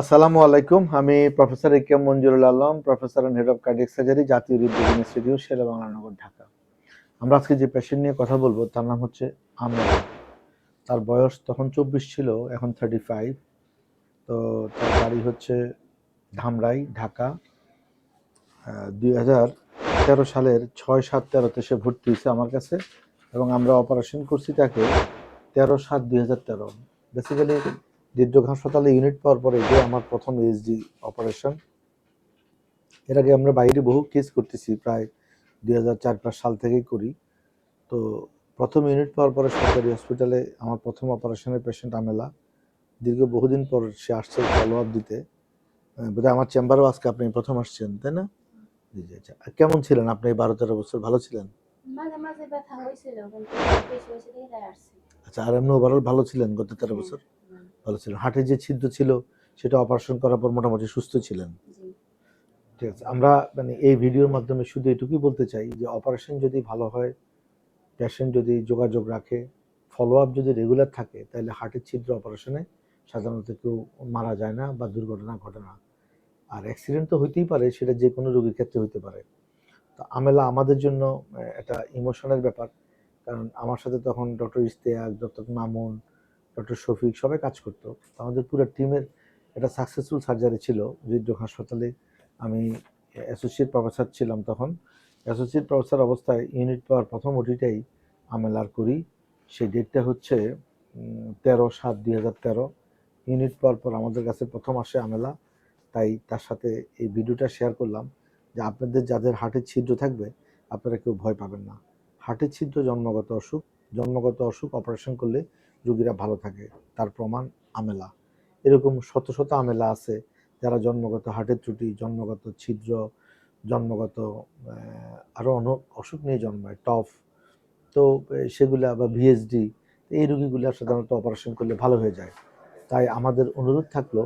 আসসালামু আলাইকুম। আমি professor A K Manjurul Alam, professor and head of cardiac surgery, জাতীয় হৃদরোগ ইনস্টিটিউট শেরে বাংলানগর ঢাকা। আমরা আজকে যে পেশেন্ট নিয়ে কথা বলব, তার নাম হচ্ছে আমের। তার বয়স তখন চব্বিশ ছিল, এখন থার্টি ফাইভ তো তার বাড়ি হচ্ছে ধামরাই, ঢাকা। দুই হাজার তেরো সালের ছয় সাত তেরোতে সে ভর্তি হয়েছে আমার কাছে, এবং আমরা অপারেশন করছি তাকে তেরো সাত দুই হাজার তেরো। বেসিক্যালি হৃদরোগ হাসপাতালে ইউনিট পাওয়ার পরে যে আমার প্রথম এইচডি অপারেশন এর আগে আমরা বাইরে বহু কেস করতেছি প্রায় দুই হাজার চার পাঁচ সাল থেকেই করি। তো প্রথম ইউনিট পাওয়ার পরে সরকারি হসপিটালে আমার প্রথম অপারেশনের পেশেন্ট আমেলা। দীর্ঘ বহুদিন পর সে আসছে ফলো আপ দিতে বোধহয় আমার চেম্বারেও আজকে আপনি প্রথম আসছেন তাই না? জি জি আচ্ছা। কেমন ছিলেন আপনি বারো তেরো বছর? ভালো ছিলেন? আচ্ছা আর এমনি ওভারঅল ভালো ছিলেন গত তেরো বছর? ভালো ছিলেন। হার্টের যে ছিদ্র ছিল সেটা অপারেশন করার পর মোটামুটি সুস্থ ছিলেন। ঠিক আছে। আমরা মানে এই ভিডিওর মাধ্যমে শুধু এটুকুই বলতে চাই যে অপারেশন যদি ভালো হয় পেশেন্ট যদি যোগাযোগ রাখে ফলো আপ যদি রেগুলার থাকে তাহলে হার্টের ছিদ্র অপারেশনে সাধারণত কেউ মারা যায় না বা দুর্ঘটনা ঘটে না। আর অ্যাক্সিডেন্ট তো হইতেই পারে সেটা যে কোনো রোগীর ক্ষেত্রে হইতে পারে। তো আমেলা আমাদের জন্য একটা ইমোশনের ব্যাপার। কারণ আমার সাথে তখন doctor Isteyak doctor Mamun doctor Shafiq সবাই কাজ করতো। আমাদের পুরো টিমের একটা সাকসেসফুল সার্জারি ছিল হৃদরোগ হাসপাতালে। আমি অ্যাসোসিয়েট প্রফেসর ছিলাম তখন। অ্যাসোসিয়েট প্রফেসর অবস্থায় ইউনিট পাওয়ার প্রথম ওটিটাই আমেলার করি। সেই ডেটটা হচ্ছে তেরো সাত দুই হাজার তেরো। ইউনিট পাওয়ার পর আমাদের কাছে প্রথম আসে আমেলা। তাই তার সাথে এই ভিডিওটা শেয়ার করলাম যে আপনাদের যাদের হার্টের ছিদ্র থাকবে, আপনারা কেউ ভয় পাবেন না। হার্টের ছিদ্র জন্মগত অসুখ জন্মগত অসুখ অপারেশন করলে রোগীরা ভালো থাকে। তার প্রমাণ আমেলা। এরকম শত শত আমেলা আছে যারা জন্মগত হার্টের ত্রুটি, জন্মগত ছিদ্র, জন্মগত আরও আরও অনেক অসুখ নিয়ে জন্মায়, টফ। তো সেগুলা বা ভিএসডি এই রোগীগুলো সাধারণত অপারেশন করলে ভালো হয়ে যায়। তাই আমাদের অনুরোধ থাকল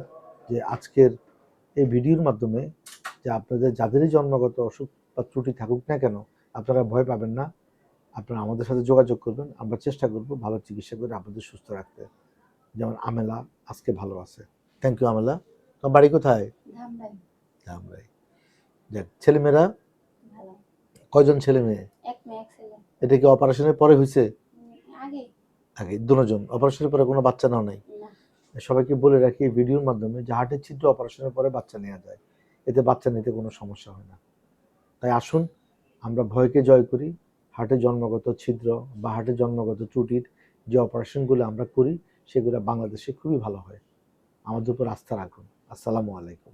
যে আজকের এই ভিডিওর মাধ্যমে যে আপনাদের যাদেরই জন্মগত অসুখ বা ত্রুটি থাকুক না কেন, আপনারা ভয় পাবেন না। আপনারা আমাদের সাথে যোগাযোগ করবেন। আমরা চেষ্টা করব ভালো চিকিৎসা করে আপনাদের সুস্থ রাখতে। যেমন আমেলা আজকে ভালো আছে। Thank you Amela. তোমার বাড়ি কোথায়? ধামরাই। আমরাই যাক ছেলেমেয়েরা? কয়জন ছেলে মেয়ে? এটা কি অপারেশনের পরে হয়েছে? আগে। আগে দুজন। অপারেশনের পরে কোনো বাচ্চা নাও নাই? সবাইকে বলে রাখি ভিডিওর মাধ্যমে যে হার্টের ছিদ্র অপারেশনের পরে বাচ্চা নেওয়া যায়। এতে বাচ্চা নিতে কোনো সমস্যা হয় না। তাই আসুন আমরা ভয়কে জয় করি। হার্টের জন্মগত ছিদ্র বা হার্টের জন্মগত ত্রুটির যে অপারেশনগুলো আমরা করি, সেগুলো বাংলাদেশে খুবই ভালো হয়। আমাদের উপর আস্থা রাখুন। আসসালামু আলাইকুম।